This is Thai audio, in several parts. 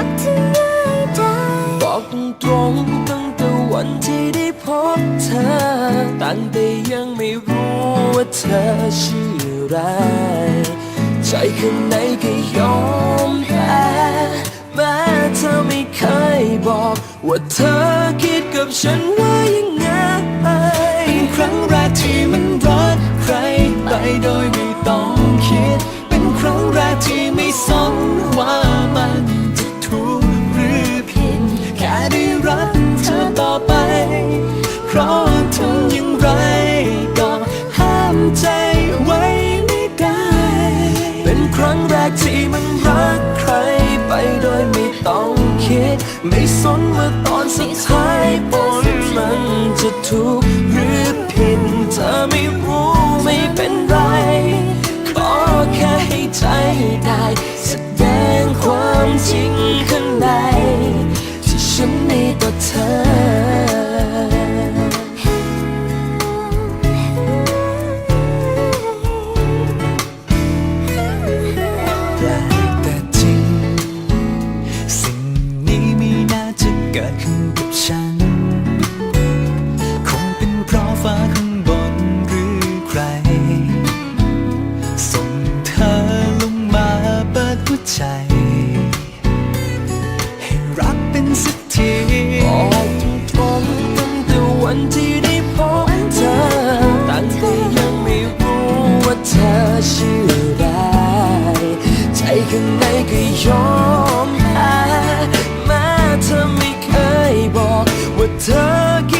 รักเธอง่ายได้บอกตรงตั้งแต่วันที่ได้พบเธอ ตั้งแต่ยังไม่รู้ว่าเธอชื่ออะไร ใจข้างในก็ยอมแพ้แม้เธอไม่เคยบอก ว่าเธอคิดกับฉันว่ายังไงเป็นครั้งแรกที่มันรักใครไปโดยไม่ต้องคิด ถูกหรือผิดเธอไม่รู้ไม่เป็นไร ขอแค่ให้ใจได้แสดงความจริงข้างใน ที่ฉันมีต่อเธอ ใจให้รักเป็นสักทีบอกตรงๆตั้งแต่วันที่ได้พบเธอตั้งแต่ยังไม่รู้ว่าเธอชื่ออะไรใจข้างในก็ยอมแพ้แม้เธอไม่เคยบอกว่าเธอคิด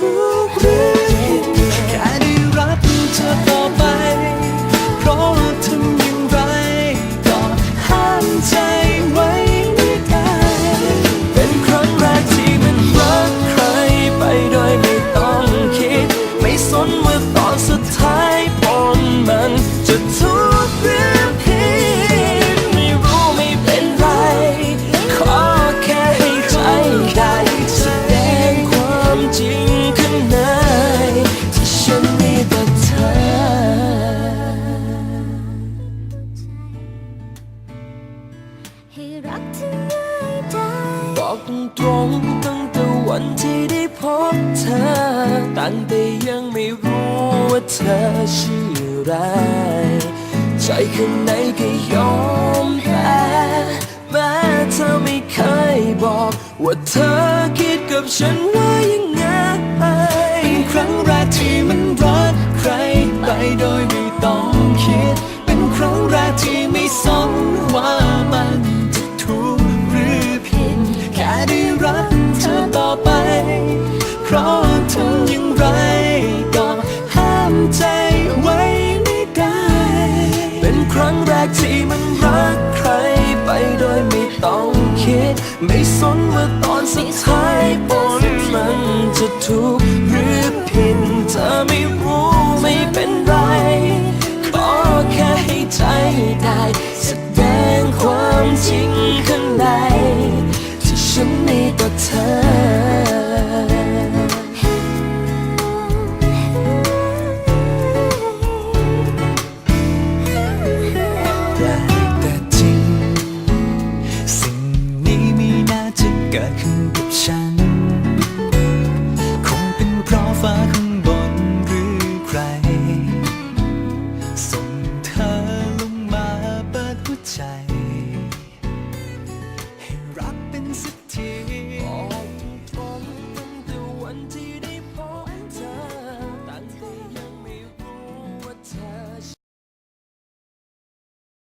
จ แต่ยังไม่รู้ว่าเธอชื่ออะไร ใจข้างในก็ยอมแพ้แม้เธอไม่เคยบอก ว่าเธอคิดกับฉันว่ายัง ไม่สนว่าตอนสุดท้ายผนมันจะทุกาง